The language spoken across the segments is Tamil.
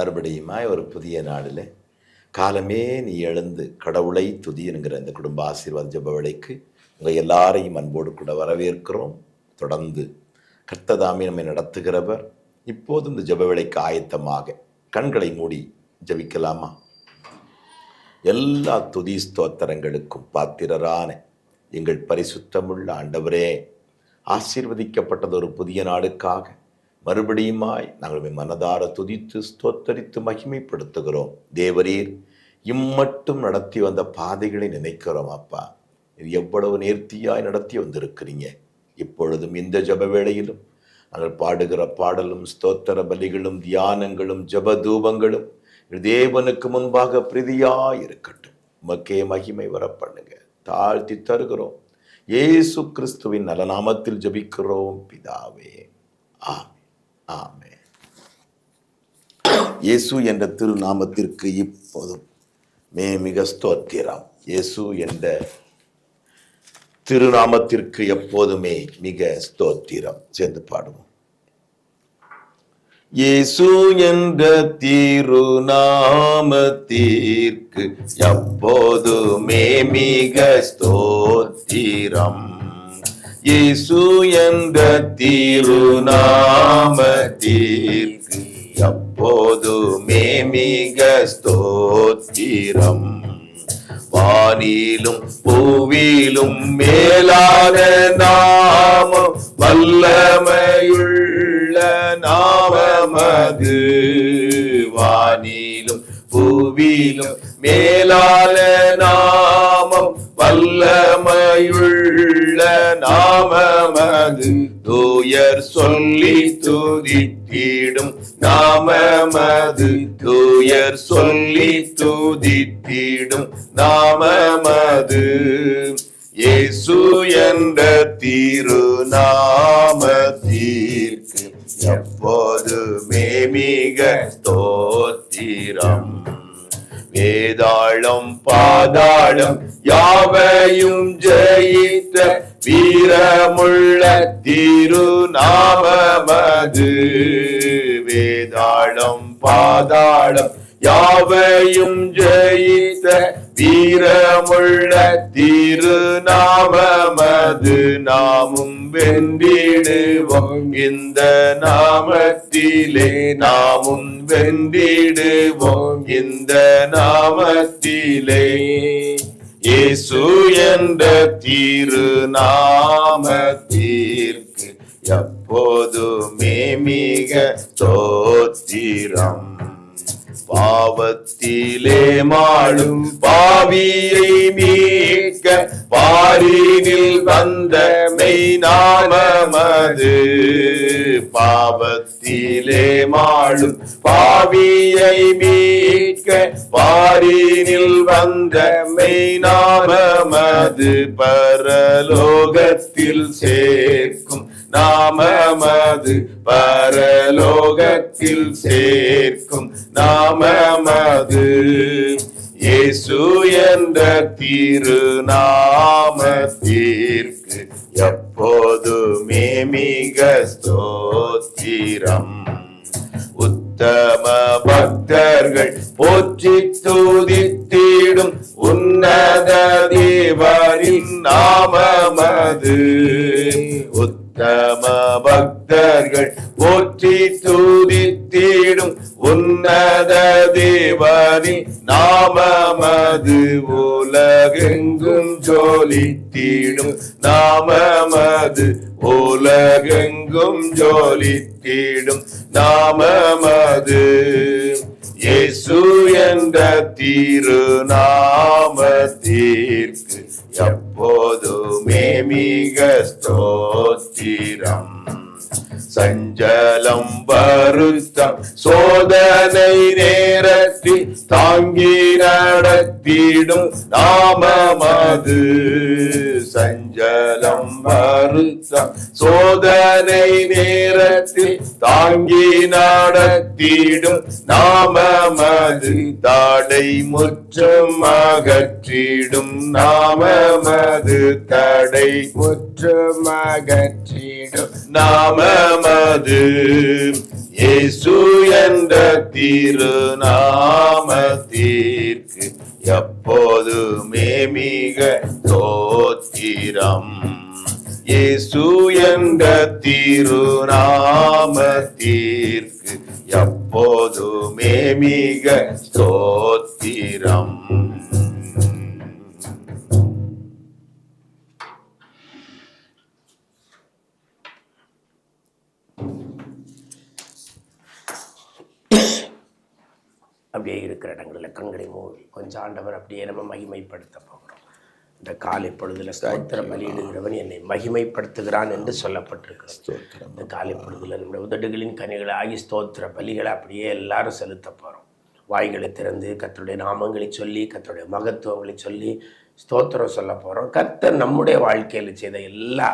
மறுபடியுமாய் ஒரு புதிய நாளில் காலமே நீ எழுந்து கடவுளை துதியனுங்கிற இந்த குடும்ப ஆசீர்வாத ஜெப உங்கள் எல்லாரையும் அன்போடு கூட வரவேற்கிறோம். தொடர்ந்து கர்த்ததாமே நம்மை நடத்துகிறவர். இப்போது இந்த ஜபவிளைக்கு ஆயத்தமாக கண்களை மூடி ஜெபிக்கலாமா? எல்லா துதி ஸ்தோத்திரங்களுக்கும் பாத்திரரான எங்கள் பரிசுத்தமுள்ள ஆண்டவரே ஆசீர்வதிக்கப்பட்டது ஒரு புதிய நாடுக்காக மறுபடியுமாய் நாங்கள் மனதார துதித்து ஸ்தோத்தரித்து மகிமைப்படுத்துகிறோம். தேவரீர் இம்மட்டும் நடத்தி வந்த பாதைகளை நினைக்கிறோம் அப்பா. இது எவ்வளவு நேர்த்தியாய் நடத்தி வந்திருக்கிறீங்க. இப்பொழுதும் இந்த ஜப வேளையிலும் நாங்கள் பாடுகிற பாடலும் ஸ்தோத்திர பலிகளும் தியானங்களும் ஜப தூபங்களும் தேவனுக்கு முன்பாக பிரீதியாய் இருக்கட்டும் உமக்கே மகிமை வர பண்ணுங்க தாழ்த்தி தருகிறோம். ஏசு கிறிஸ்துவின் நலநாமத்தில் ஜெபிக்கிறோம் பிதாவே. ஆ ஆமே இயேசு என்ற திருநாமத்திற்கு இப்போதும் மே மிக ஸ்தோத்திரம். இயேசு என்ற திருநாமத்திற்கு எப்போதுமே மிக ஸ்தோத்திரம். சேர்ந்து பாடுவோம். இயேசு என்ற திருநாமத்திற்கு எப்போதுமே மிக ஸ்தோத்திரம். இயேசு எந்த திருநாமத்திற்கு எப்போதுமே மிக ஸ்தோத்திரம். வானிலும் பூவிலும் மேலான நாமம் வல்லமையுள்ள நாமமது வானிலும் பூவிலும் மேலான நாமம் வல்லமையுள்ள நாமமது. தூயர் சொல்லி துதித்திடும் நாமமது. தூயர் சொல்லி துதித்திடும் நாமமது. இயேசு என்ற திருநாமத்திற்கு எப்போதுமே மிக தோத்திரம் வேதாளம் பாதாளம் யாவையும் ஜெயித்த வீரமுள்ள திருநாமமது. வேதாளம் பாதாளம் யாவையும் ஜெயித்த வீரமுள்ள திருநாமமது நாமும் வென்றிடுவோம். இந்த நாமத்திலே நாமும் வென்றிடுவோம். இந்த நாமத்திலே இயேசு என்ற திருநாமத்திற்கு எப்போதுமே மிக தோத்திரம் பாவத்திலே மாடும் பாவியை மீட்க பாரினில் வந்த மெய்நாமமது. பாவத்திலே மாடும் பாவியை மீட்க பாரினில் வந்த மெய்நாமமது. பரலோகத்தில் சேர்க்கும் நாமமது. பரலோகத்தில் சேர்க்கும் நாமமது இயேசு என்ற திருநாமத்திற்கு எப்போதுமே மிக ஸ்தோத்திரம். உத்தம பக்தர்கள் போற்றி துதித்திடும் உன்னத தேவரின் நாமமது. உத்தம பக்த பக்தர்கள் போற்றி துதித்திடும் உன்னத தேவரின் நாமமது உலகெங்கும் ஜோலித்திடும் நாமமது உலகெங்கும் ஜோலித்திடும் நாமமது இயேசு என்ற திருநாமத்திற்கு எப்போதுமே மிக ஸ்தோத்திரம். சஞ்சலம் வருத்தம். சோதனை நேரத்தில் தாங்கி நடத்திடும் நாமமது. சஞ்ச சஞ்சலம் வருத்தம். சோதனை நேரத்தில் தாங்கி நடத்திடும் நாமமது. தாடை முற்றம் அகற்றிடும் நாமமது. தடை முற்றம் அகற்றிடும் நாமமது இயேசு என்ற திருநாமத்திற்கு எப்போதுமே மிக தோத்திரம் இயேசு என்ற திருநாமத்திற்கு எப்போதுமே மிக தோத்திரம் அப்படியே இருக்கிற இடங்களில் கண்களை மூடி கொஞ்சம் ஆண்டவர் அப்படியே நம்ம மகிமைப்படுத்த போகிறோம். இந்த காலை பொழுதுல ஸ்தோத்திர பலியிடுகிறவன் என்னை மகிமைப்படுத்துகிறான் என்று சொல்லப்பட்டிருக்கிறது. இந்த காலை பொழுதுல நம்முடைய உதடுகளின் கனிகளை ஆகி ஸ்தோத்திர பலிகளை அப்படியே எல்லாரும் செலுத்த போகிறோம் வாய்களை திறந்து கர்த்தருடைய நாமங்களை சொல்லி கர்த்தருடைய மகத்துவங்களை சொல்லி ஸ்தோத்திரம் சொல்ல போகிறோம் கர்த்தர் நம்முடைய வாழ்க்கையில் செய்த எல்லா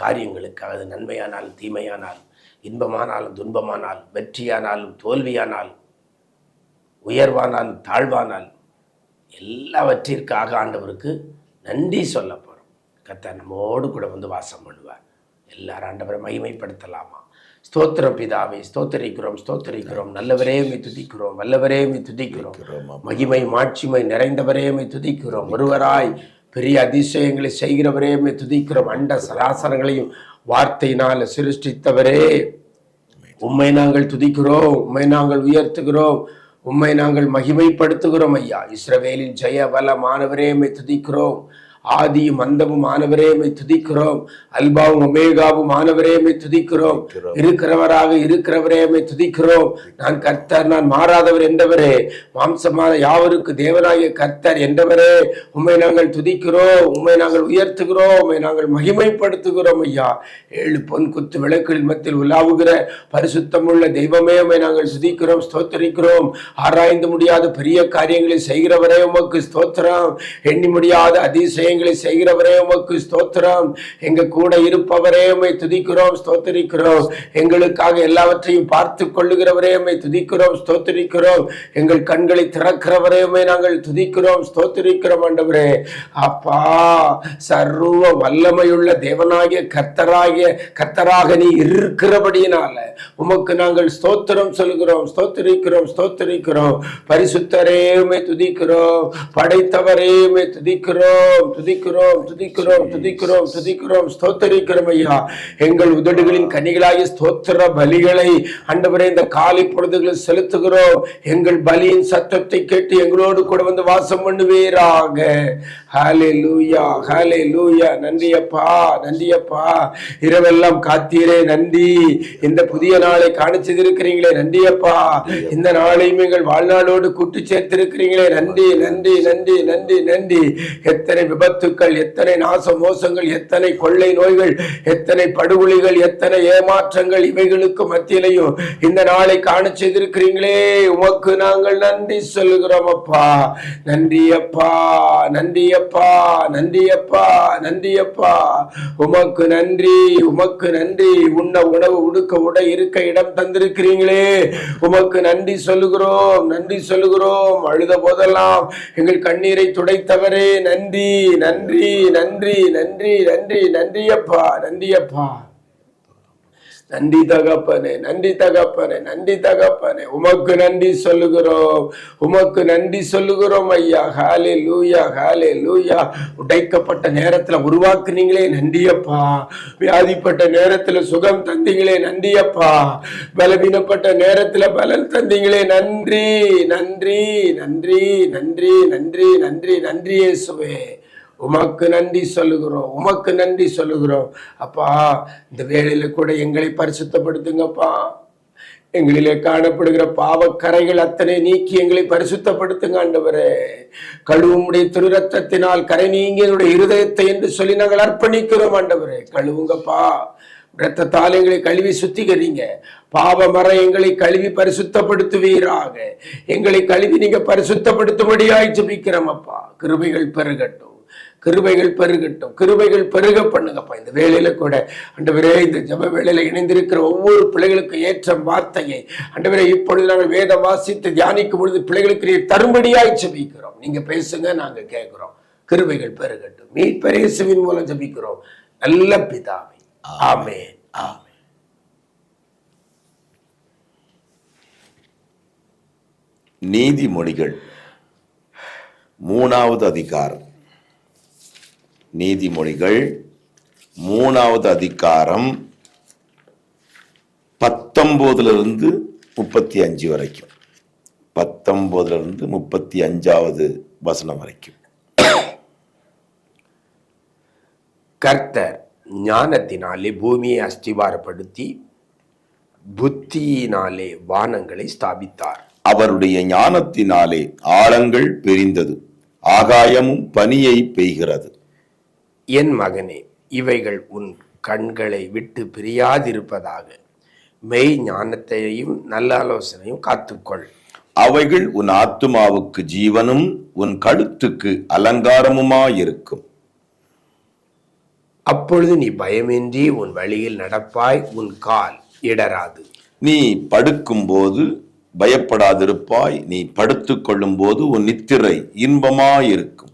காரியங்களுக்காக அது நன்மையானால் தீமையானால் இன்பமானாலும் துன்பமானால் வெற்றியானாலும் தோல்வியானாலும் உயர்வானால் தாழ்வானால் எல்லாவற்றிற்காக ஆண்டவருக்கு நன்றி சொல்ல போகிறோம் கர்த்தர் நம்மோடு கூட வந்து வாசம் பண்ணுவார். எல்லாரும் ஆண்டவரை மகிமைப்படுத்தலாமா? ஸ்தோத்திரம் பிதாவை ஸ்தோத்தரிக்கிறோம் ஸ்தோத்தரிக்கிறோம். நல்லவரே மை துதிக்கிறோம் வல்லவரே மை துதிக்கிறோம் மகிமை மாட்சிமை நிறைந்தவரே மை துதிக்கிறோம். ஒருவராய் பெரிய அதிசயங்களை செய்கிறவரே மை துதிக்கிறோம். அண்ட சராசரங்களையும் வார்த்தையினால் சிருஷ்டித்தவரே. உம்மை நாங்கள் துதிக்கிறோம் உம்மை நாங்கள் உயர்த்துகிறோம். உம்மை நாங்கள் மகிமைப்படுத்துகிறோம் ஐயா. இஸ்ரவேலின் ஜெய பலமானவரே மை துதிக்கிறோம். ஆதியும் அந்தமும் ஆனவரே மை துதிக்கிறோம். அல்பாவும் ஒமேகாவும் ஆனவரே மை துதிக்கிறோம். இருக்கிறவராக இருக்கிறவரே மை துதிக்கிறோம். நான் கர்த்தர் நான் மாறாதவர் என்றவரே. மாம்சமான யாவருக்கு தேவனாகிய கர்த்தர் என்றவரே. உம்மை நாங்கள் துதிக்கிறோம். உம்மை நாங்கள் உயர்த்துகிறோம். உம்மை நாங்கள் மகிமைப்படுத்துகிறோம் ஐயா. ஏழு பொன் குத்து விளக்குகளின் மத்தியில் உலாவுகிற பரிசுத்தமுள்ள தெய்வமே உம்மை நாங்கள் துதிக்கிறோம் ஸ்தோத்தரிக்கிறோம். ஆராய்ந்து முடியாத பெரிய காரியங்களை செய்கிறவரே உமக்கு ஸ்தோத்திரம். எண்ணி முடியாத காரியங்களை செய்கிறவரே உமக்கு ஸ்தோத்திரம். எங்க கூட இருப்பவரே உமை துதிக்கிறோம் ஸ்தோத்தரிக்கிறோம். எங்களுக்காக எல்லாவற்றையும் பார்த்து கொள்ளுகிறவரே உமை துதிக்கிறோம் ஸ்தோத்தரிக்கிறோம். எங்கள் கண்களை திறக்கிறவரே உமை நாங்கள் துதிக்கிறோம் ஸ்தோத்தரிக்கிறோம் ஆண்டவரே. அப்பா சர்வ வல்லமையுள்ள தேவனாகிய கர்த்தராகிய கர்த்தராக நீ இருக்கிறபடியினால உமக்கு நாங்கள் ஸ்தோத்திரம் சொல்கிறோம் ஸ்தோத்தரிக்கிறோம் ஸ்தோத்தரிக்கிறோம். பரிசுத்தரே உமை துதிக்கிறோம் படைத்தவரே உமை துதிக்கிறோம். துதிக்கிறோம் துதிக்கிறோம் துதிக்கிறோம் துதிக்கிறோம். ஸ்தோத்தரிக்கிறோம் ஐயா எங்கள் உதடுகளின் கனிகளாகிய ஸ்தோத்திர பலிகளை ஆண்டவரே இந்த காலை பொழுதுகளில் செலுத்துகிறோம். எங்கள் பலியின் சத்தத்தை கேட்டு எங்களோடு கூட வந்து வாசம் பண்ணுவீராக. ஹாலே லூயா ஹாலே லூயா நன்றி அப்பா நன்றி அப்பா இரவெல்லாம் காத்தீரே நன்றி. இந்த புதிய நாளை காணிச்சிருக்கிறீங்களே நன்றி அப்பா இந்த நாளையும் எங்கள் வாழ்நாளோடு கூட்டு சேர்த்திருக்கிறீங்களே நன்றி நன்றி நன்றி நன்றி நன்றி. எத்தனை விபத்துக்கள் எத்தனை நாச மோசங்கள் எத்தனை கொள்ளை நோய்கள் எத்தனை படுகொலிகள் எத்தனை ஏமாற்றங்கள் இவைகளுக்கு மத்தியிலையும் இந்த நாளை காண செய்திருக்கிறீங்களே. உமக்கு நாங்கள் நன்றி சொல்லுகிறோம் அப்பா. நன்றி அப்பா நன்றி அப்பா நன்றி அப்பா நன்றி அப்பா. உமக்கு நன்றி உமக்கு நன்றி. உண்ண உணவு உடுக்க உட இருக்க இடம் தந்திருக்கிறீங்களே. உமக்கு நன்றி சொல்லுகிறோம் நன்றி சொல்லுகிறோம். அழுத போதெல்லாம் எங்கள் கண்ணீரை துடைத்தவரே நன்றி. நன்றி நன்றி நன்றி நன்றி நன்றியப்பா நன்றியப்பா நன்றி நன்றி தகப்பனே நன்றி தகப்பனே நன்றி தகப்பனே உமக்கு நன்றி சொல்லுகிறோம் உமக்கு நன்றி சொல்லுகிறோம் ஐயா ஹாலே லூயா ஹாலே லூயா உடைக்கப்பட்ட நேரத்துல உருவாக்குனீங்களே நன்றியப்பா வியாதிப்பட்ட நேரத்துல சுகம் தந்தீங்களே நன்றியப்பா பலவீனப்பட்ட நேரத்துல பலன் தந்தீங்களே நன்றி நன்றி நன்றி நன்றி நன்றி நன்றி நன்றி சுவே உமக்கு நன்றி சொல்லுகிறோம் உமக்கு நன்றி சொல்லுகிறோம். அப்பா இந்த வேலையில கூட எங்களை பரிசுத்தப்படுத்துங்கப்பா. எங்களிலே காணப்படுகிற பாவக்கரைகள் அத்தனை நீக்கி எங்களை பரிசுத்தப்படுத்துங்க ஆண்டவரே. கழுவுமுடைய திருரத்தத்தினால் கரை நீங்க என்னுடைய இருதயத்தை என்று சொல்லி நாங்கள் அர்ப்பணிக்கிறோம் ஆண்டவரே. கழுவுங்கப்பா. இரத்தத்தால் எங்களை கழுவி சுத்திகரிங்க. பாவ மர எங்களை கழுவி பரிசுத்தப்படுத்துவீராக. எங்களை கழுவி நீங்க பரிசுத்தப்படுத்தும்படியாய் ஜபிக்கிறோம் அப்பா. கிருபைகள் பெருகட்டும். கிருபைகள் பெருகட்டும். கிருபைகள் பெருக பண்ணுங்கப்பா. இந்த வேலையில கூட ஆண்டவரே இந்த ஜப வேலையில இணைந்திருக்கிற ஒவ்வொரு பிள்ளைகளுக்கு ஏற்ற வார்த்தையை ஆண்டவரே இப்பொழுது நாங்கள் வேத வாசித்து தியானிக்கும் பொழுது பிள்ளைகளுக்கு நீர் தரும்படியாய் ஜபிக்கிறோம். நீங்க பேசுங்க நாங்க கேட்கிறோம். கிருபைகள் பெருகட்டும். மீட்பரேசுவின் மூலம் ஜபிக்கிறோம். நல்ல பிதாவை. ஆமே ஆமே நீதிமொழிகள் மூணாவது அதிகாரம். நீதிமொழிகள் மூணாவது அதிகாரம் பத்தொன்பதுல இருந்து முப்பத்தி அஞ்சு வரைக்கும். பத்தொன்பதுல இருந்து முப்பத்தி அஞ்சாவது வசனம் வரைக்கும். கர்த்தர் ஞானத்தினாலே பூமியை அஸ்திவாரப்படுத்தி புத்தியினாலே வானங்களை ஸ்தாபித்தார். அவருடைய ஞானத்தினாலே ஆழங்கள் பிரிந்தது. ஆகாயமும் பனியை பெய்கிறது. என் மகனே இவைகள் உன் கண்களை விட்டு பிரியாதிருப்பதாக மெய் ஞானத்தையும் நல்ல ஆலோசனையும் காத்துக்கொள். அவைகள் உன் ஆத்துமாவுக்கு ஜீவனும் உன் கழுத்துக்கு அலங்காரமுமாயிருக்கும். அப்பொழுது நீ பயமின்றி உன் வழியில் நடப்பாய் உன் கால் இடராது. நீ படுக்கும்போது பயப்படாதிருப்பாய் நீ படுத்துக் கொள்ளும்போது உன் நித்திரை இன்பமாயிருக்கும்.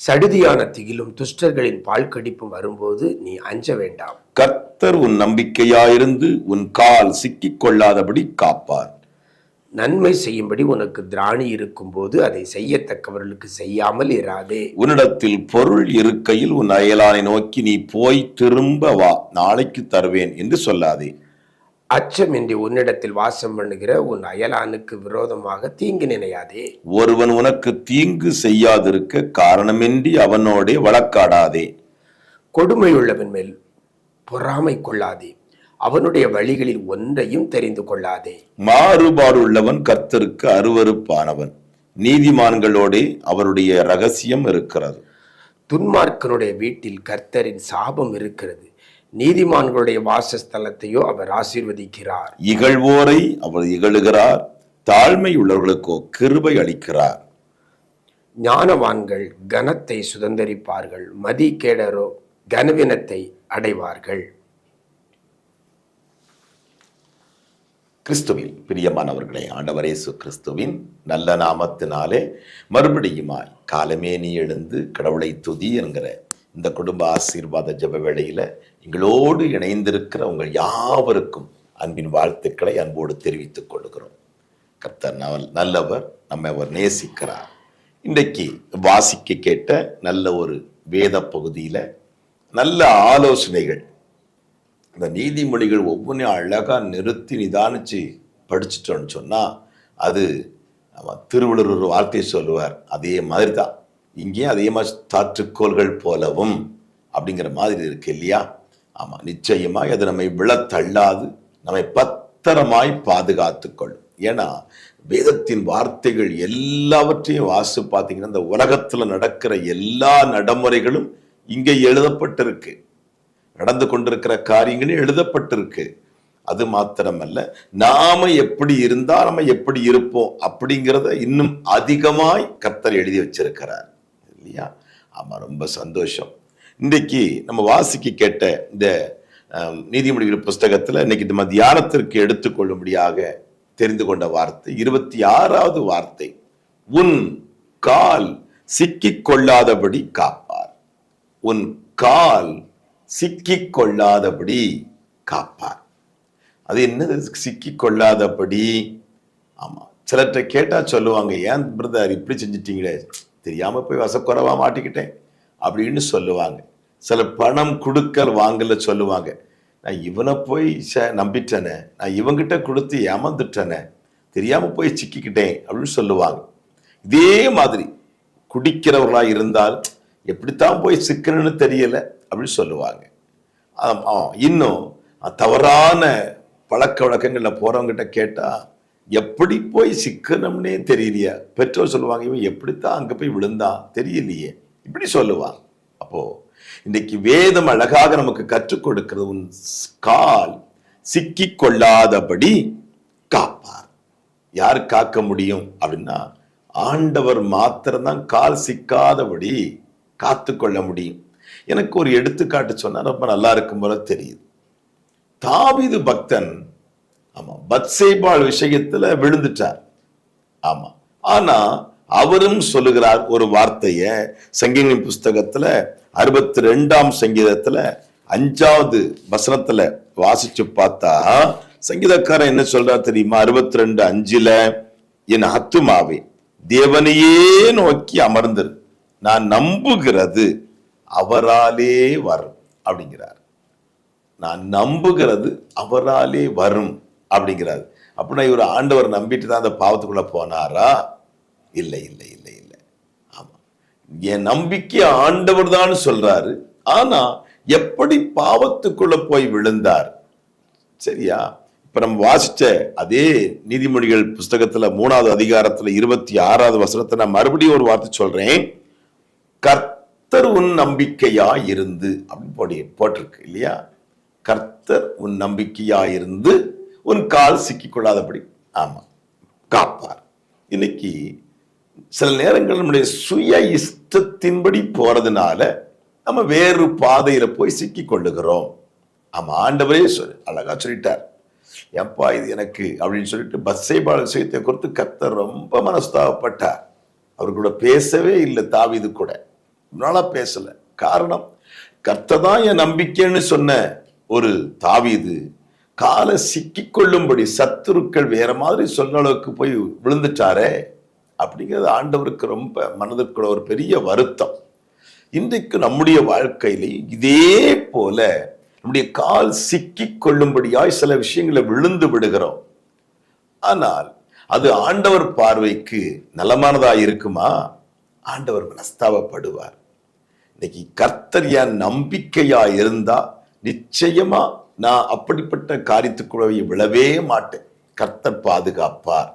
சடுதியான திகிலும் துஷ்டர்களின் பால் கடிப்பும் வரும்போது நீ அஞ்ச வேண்டாம். கர்த்தர் உன் நம்பிக்கையாயிருந்து உன் கால் சிக்கிக் கொள்ளாதபடி காப்பார். நன்மை செய்யும்படி உனக்கு திராணி இருக்கும்போது அதை செய்யத்தக்கவர்களுக்கு செய்யாமல் இராதே. உன்னிடத்தில் பொருள் இருக்கையில் உன் அயலானை நோக்கி நீ போய் திரும்ப வா நாளைக்கு தருவேன் என்று சொல்லாதே. அச்சமின்றி உன்னிடத்தில் வாசம் பண்ணுகிற உன் அயலானுக்கு விரோதமாக தீங்கு நினையாதே. ஒருவன் உனக்கு தீங்கு செய்யாதிருக்க காரணமின்றி அவனோடே வழக்காடாதே. கொடுமையுள்ளவன் மேல் பொறாமை கொள்ளாதே. அவனுடைய வழிகளில் ஒன்றையும் தெரிந்து கொள்ளாதே. மாறுபாடுள்ளவன் கர்த்தருக்கு அருவருப்பானவன். நீதிமான்களோடே அவருடைய ரகசியம் இருக்கிறது. துன்மார்க்கனுடைய வீட்டில் கர்த்தரின் சாபம் இருக்கிறது. நீதிமான்களுடைய வாசஸ்தலத்தையோ அவர் ஆசீர்வதிக்கிறார். இகழ்வோரை அவர் இகழுகிறார். தாழ்மையுள்ளவர்களுக்கோ கிருபை அளிக்கிறார். ஞானவான்கள் கனத்தை சுதந்தரிப்பார்கள். மதிகேடரோ கனவினத்தை அடைவார்கள். கிறிஸ்துவில் பிரியமானவர்களே ஆண்டவர் இயேசு கிறிஸ்துவின் நல்ல நாமத்தினாலே மறுபடியுமாய் காலமே நீ எழுந்து கடவுளை துதி என்கிற இந்த குடும்ப ஆசீர்வாத ஜப வேளையில் எங்களோடு இணைந்திருக்கிற உங்கள் யாவருக்கும் அன்பின் வாழ்த்துக்களை அன்போடு தெரிவித்துக் கொள்கிறோம். கர்த்தர் நல்லவர் நம்மை அவர் நேசிக்கிறார். இன்றைக்கு வாசிக்க கேட்ட நல்ல ஒரு வேத பகுதியில் நல்ல ஆலோசனைகள். இந்த நீதிமொழிகள் ஒவ்வொன்றையும் அழகாக நிறுத்தி நிதானிச்சு படிச்சுட்டோன்னு சொன்னால் அது திருவள்ளுவர் ஒரு வார்த்தையை சொல்லுவார். அதே மாதிரி தான் இங்கேயும் அதே மாதிரி தாற்றுக்கோள்கள் போலவும் அப்படிங்கிற மாதிரி இருக்கு இல்லையா? ஆமாம் நிச்சயமாக அது நம்மை விழத்தள்ளாது நம்மை பத்திரமாய் பாதுகாத்துக்கொள்ளும். ஏன்னா வேதத்தின் வார்த்தைகள் எல்லாவற்றையும் வாசு பார்த்தீங்கன்னா இந்த உலகத்தில் நடக்கிற எல்லா நடைமுறைகளும் இங்கே எழுதப்பட்டிருக்கு. நடந்து கொண்டிருக்கிற காரியங்களும் எழுதப்பட்டிருக்கு. அது மாத்திரமல்ல நாம எப்படி இருந்தால் நம்ம எப்படி இருப்போம் அப்படிங்கிறத இன்னும் அதிகமாய் கர்த்தர் எழுதி வச்சிருக்கிறார். இல்லையா? ஆமா ரொம்ப சந்தோஷம். இன்றைக்கு நம்ம வாசிக்க கேட்ட இந்த நீதிமொழிகள் புஸ்தகத்துல இன்னைக்கு நம்ம தியானத்திற்கு எடுத்துக்கொள்ளும்படியாக தெரிந்து கொண்ட வார்த்தை இருபத்தி ஆறாவது வார்த்தை. உன் கால் சிக்கிக் கொள்ளாதபடி காப்பார். உன் கால் சிக்கிக் கொள்ளாதபடி காப்பார். அது என்னது? சிக்கிக் கொள்ளாதபடி? ஆமா சிலர்கிட்ட கேட்டா சொல்லுவாங்க ஏன் பிரதர் இப்படி செஞ்சிட்டீங்களே? தெரியாமல் போய் வசக்குறவா மாட்டிக்கிட்டேன் அப்படின்னு சொல்லுவாங்க. சில பணம் கொடுக்கல் வாங்கல சொல்லுவாங்க. நான் இவனை போய் ச- நம்பிட்டேனே. நான் இவங்கிட்ட கொடுத்து ஏமாந்துட்டேனே. தெரியாமல் போய் சிக்கிக்கிட்டேன் அப்படின்னு சொல்லுவாங்க. இதே மாதிரி குடிக்கிறவர்களாக இருந்தால் எப்படித்தான் போய் சிக்கணும்னு தெரியல அப்படின்னு சொல்லுவாங்க. இன்னும் தவறான பழக்க வழக்கங்களில் போகிறவங்ககிட்ட கேட்டால் எப்படி போய் சிக்கணும்னே தெரியலையா. பெற்றோர் சொல்லுவாங்க இவன் எப்படித்தான் அங்கே போய் விழுந்தான்? தெரியலையே. இப்படி சொல்லுவாங்க. அப்போ இன்றைக்கு வேதம் அழகாக நமக்கு கற்றுக் கொடுக்கிறது. உன் கால் சிக்கிக் கொள்ளாதபடி காப்பார். யார் காக்க முடியும் அப்படின்னா ஆண்டவர் மாத்திரம்தான் கால் சிக்காதபடி காத்து கொள்ள முடியும். எனக்கு ஒரு எடுத்துக்காட்டு சொன்னா ரொம்ப நல்லா இருக்கும் போல தெரியுது. தாவிது பக்தன் ஆமா. பத்சேபாள் விஷயத்துல விழுந்துட்டார். ஆமா. ஆனா அவரும் சொல்லுகிறார் ஒரு வார்த்தைய சங்கீதம் புஸ்தகத்துல அறுபத்தி ரெண்டாம் சங்கீதத்துல அஞ்சாவது வசனத்துல வாசிச்சு பார்த்தா சங்கீதக்காரன் என்ன சொல்றா தெரியுமா? அறுபத்தி ரெண்டு அஞ்சுல என் அத்துமாவே தேவனையே நோக்கி அமர்ந்திரு. நான் நம்புகிறது அவராலே வரும். அப்படிங்கிறார். நான் நம்புகிறது அவராலே வரும். அப்படிங்கிறாரு. அப்படின்னா இவர் ஆண்டவர் நம்பிட்டு தான் அந்த பாவத்துக்குள்ள போனாரா? இல்லை இல்லை இல்லை இல்லை. ஆமாம் என் நம்பிக்கை ஆண்டவர் தான் சொல்றாரு. ஆனா எப்படி பாவத்துக்குள்ள போய் விழுந்தார்? சரியா? இப்ப நம்ம வாசிச்ச அதே நீதிமொழிகள் புஸ்தகத்துல மூணாவது அதிகாரத்துல இருபத்தி ஆறாவது வசனத்தை நான் மறுபடியும் ஒரு வார்த்தை சொல்றேன். கர்த்தர் உன் நம்பிக்கையா இருந்து அப்படின்னு போட்டிருக்கு இல்லையா? கர்த்தர் உன் நம்பிக்கையா இருந்து உன் கால் சிக்கிக்கொள்ளாதபடி. ஆமாம் காப்பார். இன்னைக்கு சில நேரங்கள் நம்முடைய சுய இஷ்டத்தின்படி போறதுனால நம்ம வேறு பாதையில போய் சிக்கி கொள்ளுகிறோம் ஆமா ஆண்டவரே சொல்லி அழகா சொல்லிட்டார். எப்பா இது எனக்கு அப்படின்னு சொல்லிட்டு பஸ்ஸை பால விஷயத்தை குறித்து கர்த்தர் ரொம்ப மனஸ்தாபப்பட்டார். அவர் கூட பேசவே இல்லை தாவிது கூட. நாளா பேசல. காரணம் கர்த்ததான் என் நம்பிக்கைன்னு சொன்ன ஒரு தாவிது காலை சிக்கி கொள்ளும்படி சத்துருக்கள் வேற மாதிரி சொன்ன அளவுக்கு போய் விழுந்துட்டாரே அப்படிங்கிறது ஆண்டவருக்கு ரொம்ப மனதிற்குள்ள ஒரு பெரிய வருத்தம். இன்றைக்கு நம்முடைய வாழ்க்கையிலே இதே போல நம்முடைய கால் சிக்கி கொள்ளும்படியாய் சில விஷயங்களை விழுந்து விடுகிறோம். ஆனால் அது ஆண்டவர் பார்வைக்கு நலமானதா இருக்குமா? ஆண்டவர் மனஸ்தாபப்படுவார். இன்னைக்கு கர்த்தர் என் நம்பிக்கையா இருந்தா நிச்சயமா நான் அப்படிப்பட்ட காரியத்துக்குள்ளே விழவே மாட்டேன். கர்த்தர் பாதுகாப்பார்.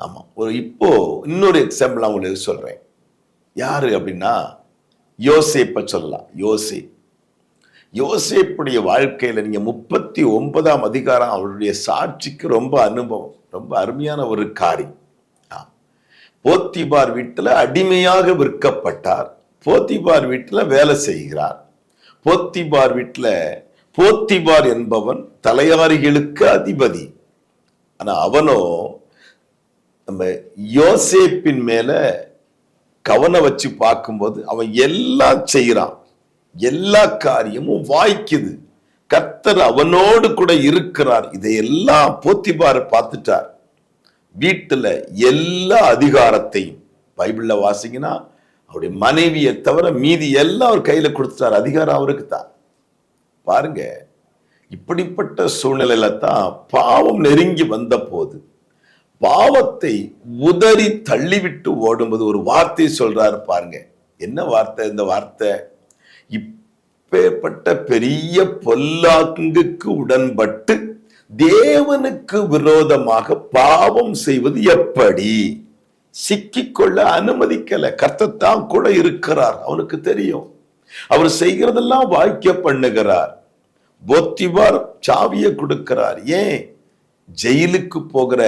ஆமாம் ஒரு இப்போ இன்னொரு எக்ஸாம்பிள் நான் உங்களுக்கு சொல்கிறேன் யாரு அப்படின்னா யோசேப்பை சொல்லலாம். யோசே யோசேப்புடைய வாழ்க்கையில் நீங்கள் முப்பத்தி ஒன்பதாம் அதிகாரம் அவருடைய சாட்சிக்கு ரொம்ப அனுபவம். ரொம்ப அருமையான ஒரு காரியம். போத்திபார் வீட்டில் அடிமையாக விற்கப்பட்டார். போத்திபார் வீட்டில் வேலை செய்கிறார். போத்திபார் வீட்டில் போத்திபார் என்பவன் தலையாரிகளுக்கு அதிபதி. ஆனா அவனோ நம்ம யோசேப்பின் மேல கவனம் வச்சு பார்க்கும்போது அவன் எல்லாம் செய்கிறான் எல்லா காரியமும் வாய்க்குது. கர்த்தர் அவனோடு கூட இருக்கிறார். இதையெல்லாம் போத்திபார் பார்த்துட்டார். வீட்டில் எல்லா அதிகாரத்தையும். பைபிளில் வாசிங்கன்னா அவருடைய மனைவியை தவிர மீதி எல்லாம் அவர் கையில் கொடுத்துட்டார். அதிகாரம் அவருக்கு தான் பாருங்க இப்படிப்பட்ட சூழ்நிலையில தான் பாவம் நெருங்கி வந்த போது பாவத்தை உதறி தள்ளிவிட்டு ஓடும்போது ஒரு வார்த்தை சொல்றாரு பாருங்க. என்ன வார்த்தை இந்த வார்த்தை? இப்பேற்பட்ட பெரிய பொல்லாங்குக்கு உடன்பட்டு தேவனுக்கு விரோதமாக பாவம் செய்வது எப்படி? சிக்கிக்கொள்ள அனுமதிக்கல. கர்த்தத்தான் கூட இருக்கிறார். அவனுக்கு தெரியும். அவர் செய்கிறதெல்லாம் வாய்க்க பண்ணுகிறார். போத்திபார் சாவியை கொடுக்கிறார். ஏன்? ஜெயிலுக்கு போகிற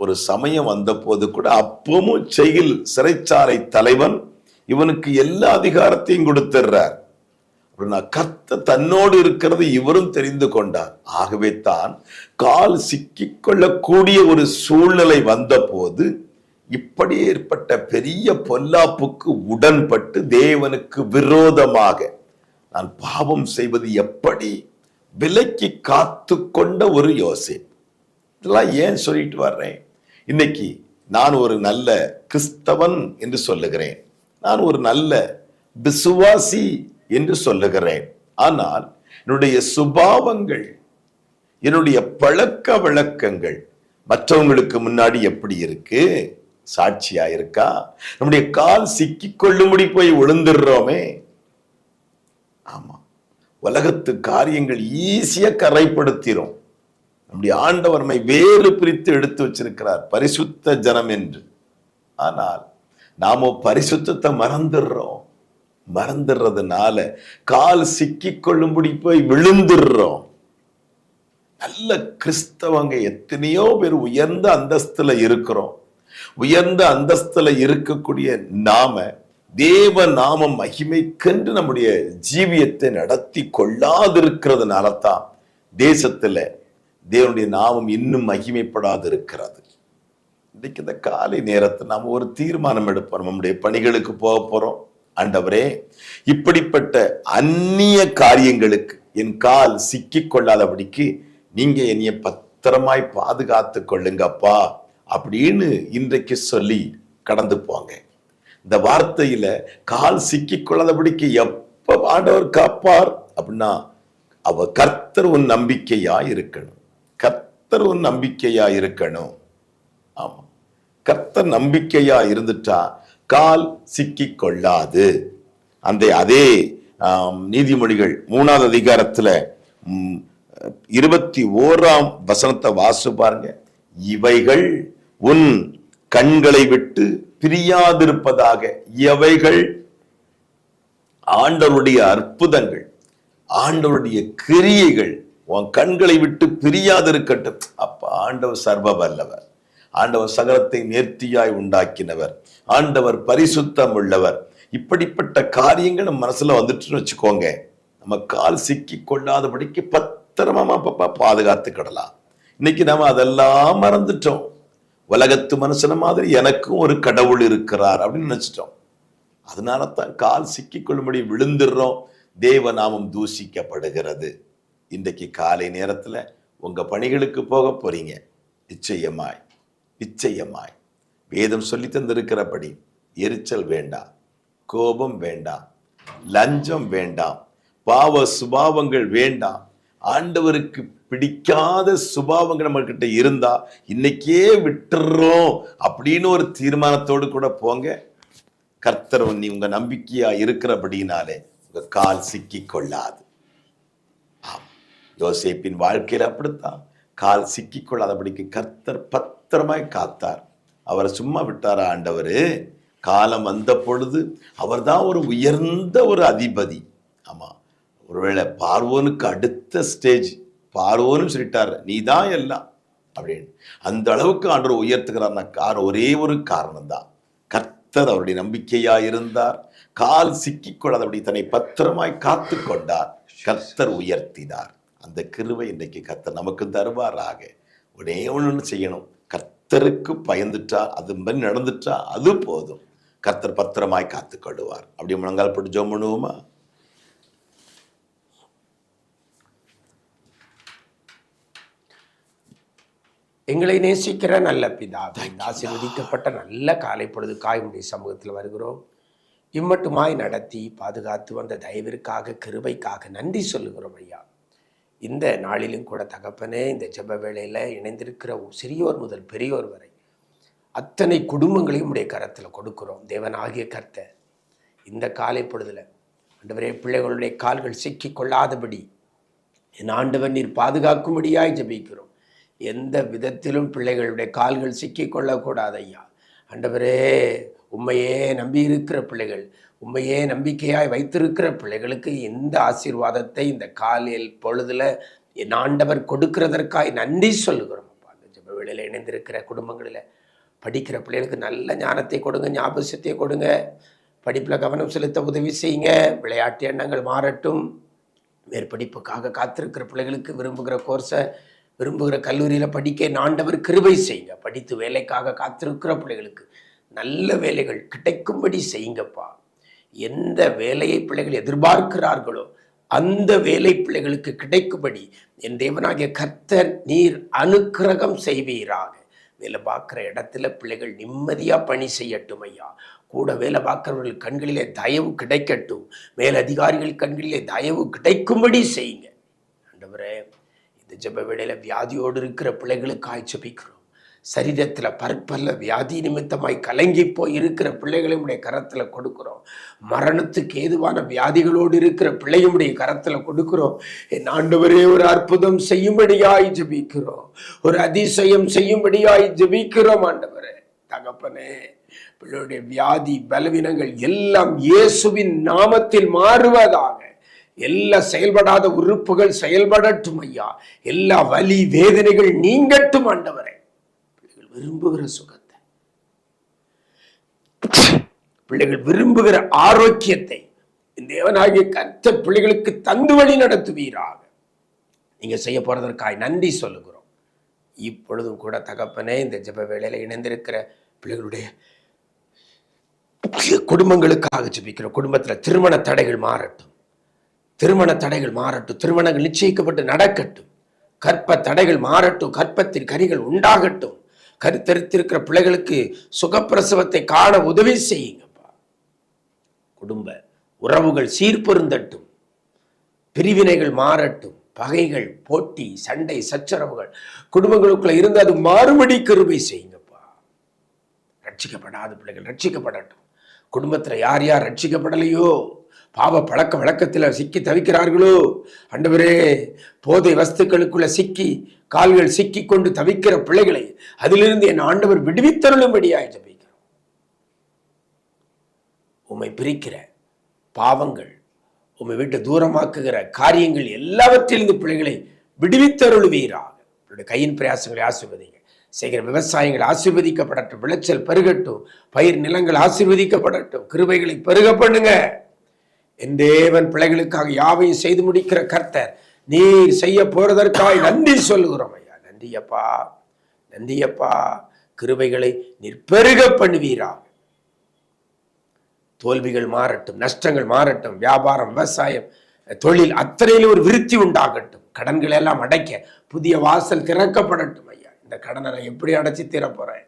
ஒரு சமயம் வந்த போது கூட அப்பவும் ஜெயில் சிறைச்சாலை தலைவன் இவனுக்கு எல்லா அதிகாரத்தையும் கொடுத்துடுறார் கத்த தன்னோடு இருக்கிறது இவரும் தெரிந்து கொண்டார். ஆகவே தான் கால் சிக்கிக்கொள்ளக்கூடிய ஒரு சூழ்நிலை வந்த போது இப்படி ஏற்பட்ட பெரிய பொல்லாப்புக்கு உடன்பட்டு தேவனுக்கு விரோதமாக நான் பாவம் செய்வது எப்படி? விலக்கி காத்து கொண்ட ஒரு யோசே இதெல்லாம் ஏன் சொல்லிட்டு வர்றேன்? இன்னைக்கு நான் ஒரு நல்ல கிறிஸ்தவன் என்று சொல்லுகிறேன். நான் ஒரு நல்ல விசுவாசி என்று சொல்லுகிறேன். ஆனால் என்னுடைய சுபாவங்கள் என்னுடைய பழக்க வழக்கங்கள் மற்றவங்களுக்கு முன்னாடி எப்படி இருக்கு? சாட்சியா இருக்கா நம்முடைய கால் சிக்கி கொள்ளும்படி போய் விழுந்துடுறோமே. ஆமா. உலகத்து காரியங்கள் ஈஸியா கரைப்படுத்திரும். நம்முடைய ஆண்டவர்மை வேறு பிரித்து எடுத்து வச்சிருக்கிறார் பரிசுத்த ஜனம் என்று. ஆனால் நாம பரிசுத்தத்தை மறந்துடுறோம். மறந்துடுறதுனால கால் சிக்கி கொள்ளும்படி போய் விழுந்துடுறோம். நல்ல கிறிஸ்தவங்க எத்தனையோ பேர் உயர்ந்த அந்தஸ்துல இருக்கிறோம். உயர்ந்த அந்தஸ்தில் இருக்கக்கூடிய நாம தேவ நாமம் மகிமைக்கென்று நம்முடைய ஜீவியத்தை நடத்தி கொள்ளாதிருக்கிறதுனால தான் தேசத்துல தேவனுடைய நாமம் இன்னும் மகிமைப்படாது இருக்கிறது இன்னைக்கு இந்த காலை நேரத்தை நாம் ஒரு தீர்மானம் எடுப்போம். நம்முடைய பணிகளுக்கு போக போறோம். ஆண்டவரே இப்படிப்பட்ட அந்நிய காரியங்களுக்கு என் கால் சிக்கிக் கொள்ளாதபடிக்கு நீங்க என்னைய பத்திரமாய் பாதுகாத்து கொள்ளுங்கப்பா. அப்படின்னு இன்றைக்கு சொல்லி கடந்து போங்க. இந்த வார்த்தையில கால் சிக்கி கொள்ளாதபடிக்கு எப்ப ஆண்டவர் காப்பார்? அப்படின்னா அவ கர்த்தர் உன் நம்பிக்கையா இருக்கணும். கர்த்தர் உன் நம்பிக்கையா இருக்கணும். ஆமா. கர்த்தர் நம்பிக்கையா இருந்துட்டா கால் சிக்கி கொள்ளாது. அந்த அதே நீதிமொழிகள் மூணாவது அதிகாரத்துல இருபத்தி ஓராம் வசனத்தை வாசு பாருங்க. இவைகள் உன் கண்களை விட்டு பிரியாதிருப்பதாக எவைகள்? ஆண்டவருடைய அற்புதங்கள் ஆண்டவருடைய கிரியைகள் உன் கண்களை விட்டு பிரியாதிருக்கட்டும். அப்ப ஆண்டவர் சர்வ வல்லவர் ஆண்டவர் சகலத்தை நேர்த்தியாய் உண்டாக்கினவர். ஆண்டவர் பரிசுத்தம் உள்ளவர். இப்படிப்பட்ட காரியங்கள் நம்ம மனசுல வந்துட்டுன்னு வச்சுக்கோங்க. நம்ம கால் சிக்கி கொள்ளாதபடிக்கு பத்திரமா பாதுகாத்துக்கிடலாம். இன்னைக்கு நாம அதெல்லாம் மறந்துட்டோம். உலகத்து மனுஷன மாதிரி எனக்கும் ஒரு கடவுள் இருக்கிறார் அப்படின்னு நினைச்சிட்டோம். அதனால தான் கால் சிக்கிக்கொள்ளும்படி விழுந்துடுறோம். தேவநாமம் தூஷிக்கப்படுகிறது. இன்றைக்கு காலை நேரத்தில் உங்கள் பணிகளுக்கு போக போறீங்க. நிச்சயமாய் நிச்சயமாய். வேதம் சொல்லி தந்திருக்கிறபடி எரிச்சல் வேண்டாம் கோபம் வேண்டாம் லஞ்சம் வேண்டாம் பாவ சுபாவங்கள் வேண்டாம். ஆண்டவருக்கு பிடிக்காத சுபாவங்கள் நம்மக்கிட்ட இருந்தால் இருந்தா இன்னைக்கே விட்டுறோம் அப்படின்னு ஒரு தீர்மானத்தோடு கூட போங்க. கர்த்தர் நீ உங்க நம்பிக்கையா இருக்கிறபடினாலே உங்க கால் சிக்கி கொள்ளாது. ஆம். யோசேப்பின் வாழ்க்கையில் அப்படித்தான். கால் சிக்கி கொள்ளாதபடிக்கு கர்த்தர் பத்திரமாய் காத்தார். அவரை சும்மா விட்டாரா ஆண்டவர்? காலம் வந்த பொழுது அவர்தான் ஒரு உயர்ந்த ஒரு அதிபதி. ஆமா. ஒருவேளை பார்வோனுக்கு அடுத்த ஸ்டேஜ் பார்வோனும் சொல்லிட்டார். நீ தான் எல்லாம் அப்படின்னு. அந்த அளவுக்கு ஆண்டவர் உயர்த்துகிறார்னா காரணம் ஒரே ஒரு காரணம் தான் கர்த்தர் அவருடைய நம்பிக்கையா இருந்தார். கால் சிக்கிக்கொள்ளாதபடி தன்னை பத்திரமாய் காத்து கொண்டார் கர்த்தர் உயர்த்தினார். அந்த கிருவை இன்றைக்கு கர்த்தர் நமக்கு தருவாராக. உடனே ஒன்று செய்யணும். கர்த்தருக்கு பயந்துட்டா அது மாதிரி நடந்துட்டா அது போதும். கர்த்தர் பத்திரமாய் காத்து கொள்ளுவார் அப்படி முழங்கால் போட்டு ஜோம் பண்ணுவோமா? எங்களை நேசிக்கிற நல்ல இந்த ஆசீர்வதிக்கப்பட்ட நல்ல காலை பொழுது காயமுடைய சமூகத்தில் வருகிறோம். இம்மட்டுமாய் நடத்தி பாதுகாத்து வந்த தயவிற்காக கிருபைக்காக நன்றி சொல்லுகிறோம் ஐயா. இந்த நாளிலும் கூட தகப்பனே இந்த ஜெப வேளையில் இணைந்திருக்கிற சிறியோர் முதல் பெரியோர் வரை அத்தனை குடும்பங்களையும் உடைய கரத்தில் கொடுக்கிறோம். தேவனாகிய கர்த்தர் இந்த காலை பொழுதுல ஆண்டவரே பிள்ளைகளுடைய கால்கள் சிக்கிக் கொள்ளாதபடி என் ஆண்டவன் நீர் பாதுகாக்கும்படியாய் ஜெபிக்கிறோம். எந்த விதத்திலும் பிள்ளைகளுடைய கால்கள் சிக்கிக்கொள்ளக்கூடாது ஐயா ஆண்டவரே உண்மையே நம்பி இருக்கிற பிள்ளைகள் உண்மையே நம்பிக்கையாய் வைத்திருக்கிற பிள்ளைகளுக்கு இந்த ஆசீர்வாதத்தை இந்த காலையில் பொழுதுல என் ஆண்டவர் கொடுக்கிறதற்காய் நன்றி சொல்லுகிறோம். அப்பா அந்த ஜப வேளையில் இணைந்திருக்கிற குடும்பங்களில் படிக்கிற பிள்ளைகளுக்கு நல்ல ஞானத்தை கொடுங்க ஞாபகத்தை கொடுங்க. படிப்பில் கவனம் செலுத்த உதவி செய்யுங்க. விளையாட்டு எண்ணங்கள் மாறட்டும். மேற்படிப்புக்காக காத்திருக்கிற பிள்ளைகளுக்கு விரும்புகிற கோர்ஸை விரும்புகிற கல்லூரியில் படிக்க நாண்டவர் கிருபை செய்யுங்க. படித்து வேலைக்காக காத்திருக்கிற பிள்ளைகளுக்கு நல்ல வேலைகள் கிடைக்கும்படி செய்யுங்கப்பா. எந்த வேலையை பிள்ளைகள் எதிர்பார்க்கிறார்களோ அந்த வேலை பிள்ளைகளுக்கு கிடைக்கும்படி என் தேவனாகிய கர்த்தர் நீர் அனுக்கிரகம் செய்வீராக. வேலை பார்க்குற இடத்துல பிள்ளைகள் நிம்மதியாக பணி செய்யட்டும் ஐயா. கூட வேலை பார்க்குறவர்கள் கண்களிலே தயவு கிடைக்கட்டும். மேலதிகாரிகள் கண்களிலே தயவு கிடைக்கும்படி செய்யுங்க. ஆண்டவரே இந்த ஜெப வேளையில் வியாதியோடு இருக்கிற பிள்ளைகளுக்காய் ஜெபிக்கிறோம். சரீரத்தில் பற்பல்ல வியாதி நிமித்தமாய் கலங்கி போய் இருக்கிற பிள்ளைகளுடைய கரத்தில் கொடுக்கிறோம். மரணத்துக்கு ஏதுவான வியாதிகளோடு இருக்கிற பிள்ளையுடைய கரத்தில் கொடுக்குறோம். என் ஆண்டவரே ஒரு அற்புதம் செய்யும்படியாய் ஜெபிக்கிறோம். ஒரு அதிசயம் செய்யும்படியாய் ஜெபிக்கிறோம் ஆண்டவரே. தகப்பனே பிள்ளையுடைய வியாதி பலவீனங்கள் எல்லாம் இயேசுவின் நாமத்தில் மாறுவதாக எல்லா செயல்படாத உறுப்புகள் செயல்படட்டும் ஐயா. எல்லா வலி வேதனைகள் நீங்கட்டும் ஆண்டவரே. பிள்ளைகள் விரும்புகிற சுகத்தை. பிள்ளைகள் விரும்புகிற ஆரோக்கியத்தை. இந்த தேவனாகிய கத்த பிள்ளைகளுக்கு தந்து வழி நடத்துவீராக. நீங்க செய்ய போறதற்காய் நன்றி சொல்லுகிறோம். இப்பொழுதும் கூட தகப்பனே இந்த ஜப வேளையில இணைந்திருக்கிற பிள்ளைகளுடைய குடும்பங்களுக்காக ஜெபிக்கிறோம் குடும்பத்துல திருமண தடைகள் மாறட்டும். திருமண தடைகள் மாறட்டும் திருமணங்கள் நிச்சயிக்கப்பட்டு நடக்கட்டும். கற்ப தடைகள் மாறட்டும் கற்பத்தின் கனிகள் உண்டாகட்டும். கருத்தரித்திருக்கிற பிள்ளைகளுக்கு சுகப்பிரசவத்தை காண உதவி செய்யுங்கப்பா. குடும்ப உறவுகள் சீர்பொருந்தட்டும். பிரிவினைகள் மாறட்டும். பகைகள் போட்டி சண்டை சச்சரவுகள் குடும்பங்களுக்குள்ள இருந்து அது மாறுபடி கருவை செய்யுங்கப்பா. ரட்சிக்கப்படாத பிள்ளைகள் ரட்சிக்கப்படட்டும். குடும்பத்தில் யார் யார் ரட்சிக்கப்படலையோ? பாவ பழக்க வழக்கத்தில் சிக்கி தவிக்கிறார்களோ? அண்டவரே போதை வஸ்துக்களுக்குள்ள சிக்கி கால்கள் சிக்கி கொண்டு தவிக்கிற பிள்ளைகளை அதிலிருந்து என் ஆண்டவர் விடுவித்தருளும்படியாய் ஜபிக்கிறோம். உம்மை பிரிக்கிற பாவங்கள் உம்மை விட்டு தூரமாக்குகிற காரியங்கள் எல்லாவற்றிலிருந்து பிள்ளைகளை விடுவித்தருளுவீராக. உங்களுடைய கையின் பிரயாசங்களை ஆசீர்வதிங்க. செய்கிற விவசாயங்கள் ஆசீர்வதிக்கப்படட்டும் விளைச்சல் பெருகட்டும் பயிர் நிலங்கள் ஆசீர்வதிக்கப்படட்டும் கிருபைகளை பெருக பண்ணுங்க. என் தேவன் பிள்ளைகளுக்காக யாவையும் செய்து முடிக்கிற கர்த்தர் நீர் செய்ய போறதற்காய் நன்றி சொல்லுகிறோம் ஐயா. நந்தியப்பா நந்தியப்பா கிருபைகளை நீர் பெருக பண்ணுவீராக. தோல்விகள் மாறட்டும் நஷ்டங்கள் மாறட்டும் வியாபாரம் விவசாயம் தொழில் அத்தனையிலும் ஒரு விருத்தி உண்டாகட்டும். கடன்களை எல்லாம் அடைக்க புதிய வாசல் திறக்கப்படட்டும் ஐயா. இந்த கடனை நான் எப்படி அடைச்சி தீரப்போறேன்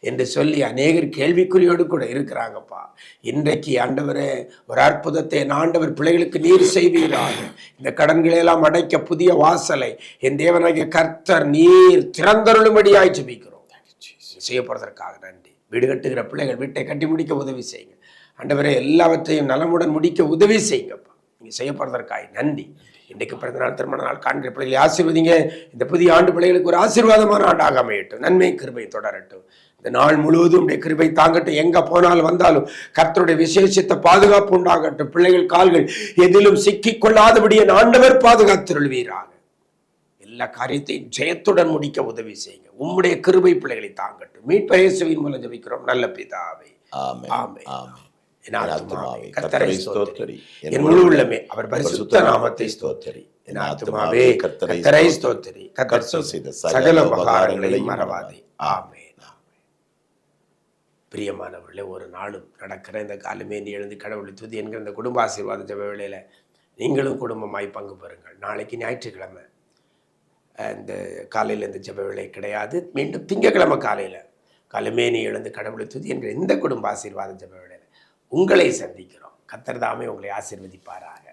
என்று சொல்லி அநேகர் கேள்விக்குறியோடு கூட இருக்கிறாங்கப்பா. இன்றைக்கு ஆண்டவரே ஒரு அற்புதத்தை என் ஆண்டவர் பிள்ளைகளுக்கு நீர் செய்வீராக. இந்த கடன்களை எல்லாம் அடைக்க புதிய வாசலை என் தேவனாகிய கர்த்தர் நீர் திறந்தருளும்படியாய் ஜெபிக்கிறோம். செய்ய போறதற்காக நன்றி. வீடு கட்டுகிற பிள்ளைகள் வீட்டை கட்டி முடிக்க உதவி செய்யுங்க. ஆண்டவரே எல்லாவற்றையும் நலமுடன் முடிக்க உதவி செய்யுங்கப்பா. நீங்க செய்ய போறதற்காக நன்றி. இன்றைக்கு பிறந்த நாள் திருமண நாள் காண்கிற பிள்ளைகளை ஆசீர்வதிங்க. இந்த புதிய ஆண்டு பிள்ளைகளுக்கு ஒரு ஆசீர்வாதமான ஆண்டாக அமையட்டும். நன்மை கிருபை தொடரட்டும். இந்த நாள் முழுவதும் உடைய கிருபை தாங்கட்டும். எங்க போனாலும் வந்தாலும் கர்த்தருடைய விசேஷத்தை பாதுகாப்பு உண்டாகட்டும். பிள்ளைகள் கால்கள் எதிலும் சிக்கிக் கொள்ளாதபடி என் ஆண்டவர் பாதுகாத்திருள்வீராக. எல்லா காரியத்தையும் ஜெயத்துடன் முடிக்க உதவி செய்யுங்க. உம்முடைய கிருபை பிள்ளைகளை தாங்கட்டும். மீட்பயசுவின் மூலம் ஜெபிக்கிறோம். நல்ல பிதாவே. ஆமென். ஆமென். ஆமென். என் முழு உள்ளமே அவர் பரிசுத்த நாமத்தை ஸ்தோத்திரி. என் கர்த்தரை ஸ்தோத்திரி. கர்த்தர் செய்த சகல உபகாரங்களையும் மறவாதே. ஆமென். பிரியமானவர்களே ஒரு நாளும் நடக்கிற இந்த காலமே நீ எழுந்து கடவுளை துதி என்கிற இந்த குடும்ப ஆசீர்வாத ஜப வேளையில் நீங்களும் குடும்பமாய் பங்கு பெறுங்கள். நாளைக்கு ஞாயிற்றுக்கிழமை. இந்த காலையில் இந்த ஜப வேலை கிடையாது. மீண்டும் திங்கக்கிழமை காலையில். காலமே நீ எழுந்து கடவுளை துதி என்கிற இந்த குடும்ப ஆசீர்வாத ஜப வேளையில் உங்களை சந்திக்கிறோம். கத்தர்தாமே உங்களை ஆசீர்வதிப்பாராக.